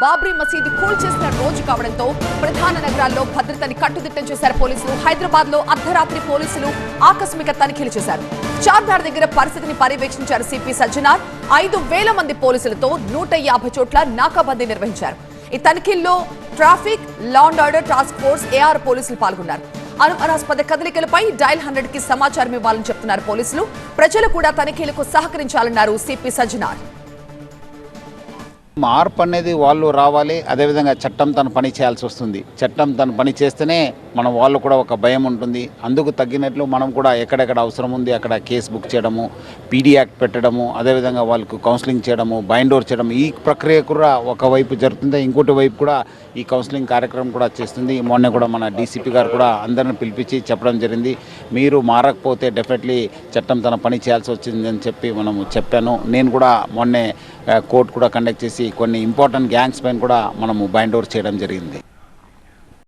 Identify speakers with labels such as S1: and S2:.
S1: బాబ్రీ మసీదు కూల్చేసిన రోజు కావడంతో ప్రధాన నగరాల్లో భద్రతని కట్టుదిట్టం చేశారు పోలీసులు. హైదరాబాద్లో అర్ధరాత్రి పోలీసులు ఆకస్మిక తనిఖీలు చేశారు. చార్దార్ దగ్గర పరిస్థితిని పర్యవేక్షించారు సిపి సజ్జనార్. ఐదు వేల మంది పోలీసులతో నూట యాభై చోట్ల నాకాబందీ నిర్వహించారు. ఈ తనిఖీల్లో traffic law and order task force AR పోలీసులు పాల్గొన్నారు. అనుమానాస్పద కదలికలపై డైల్ హండ్రెడ్కి సమాచారం ఇవ్వాలని చెప్తున్నారు పోలీసులు. ప్రజలు కూడా తనిఖీలకు సహకరించాలన్నారు సిపి సజ్జనార్.
S2: మార్పు అనేది వాళ్ళు రావాలి అదేవిధంగా చట్టం తన పని చేయాల్సి వస్తుంది. చట్టం తన పని చేస్తేనే మన వాళ్ళు కూడా ఒక భయం ఉంటుంది. అందుకు తగ్గినట్లు మనం కూడా ఎక్కడెక్కడ అవసరం ఉంది అక్కడ కేసు బుక్ చేయడము పీడీ యాక్ట్ పెట్టడము అదేవిధంగా వాళ్ళకు కౌన్సిలింగ్ చేయడము బైండోర్ చేయడం ఈ ప్రక్రియ కూడా ఒకవైపు జరుగుతుంది ఇంకోటి వైపు కూడా ఈ కౌన్సిలింగ్ కార్యక్రమం కూడా చేస్తుంది. మొన్న కూడా మన డీసీపీ గారు కూడా అందరిని పిలిపించి చెప్పడం జరిగింది. మీరు మారకపోతే డెఫినెట్లీ చట్టం తన పని చేయాల్సి వచ్చిందని చెప్పి మనము చెప్పాను. నేను కూడా మొన్నే కోర్టు కూడా కండక్ట్ చేసి కొన్ని ఇంపార్టెంట్ గ్యాంగ్స్ పైన కూడా మనము బైండ్ ఓవర్ చేయడం జరిగింది.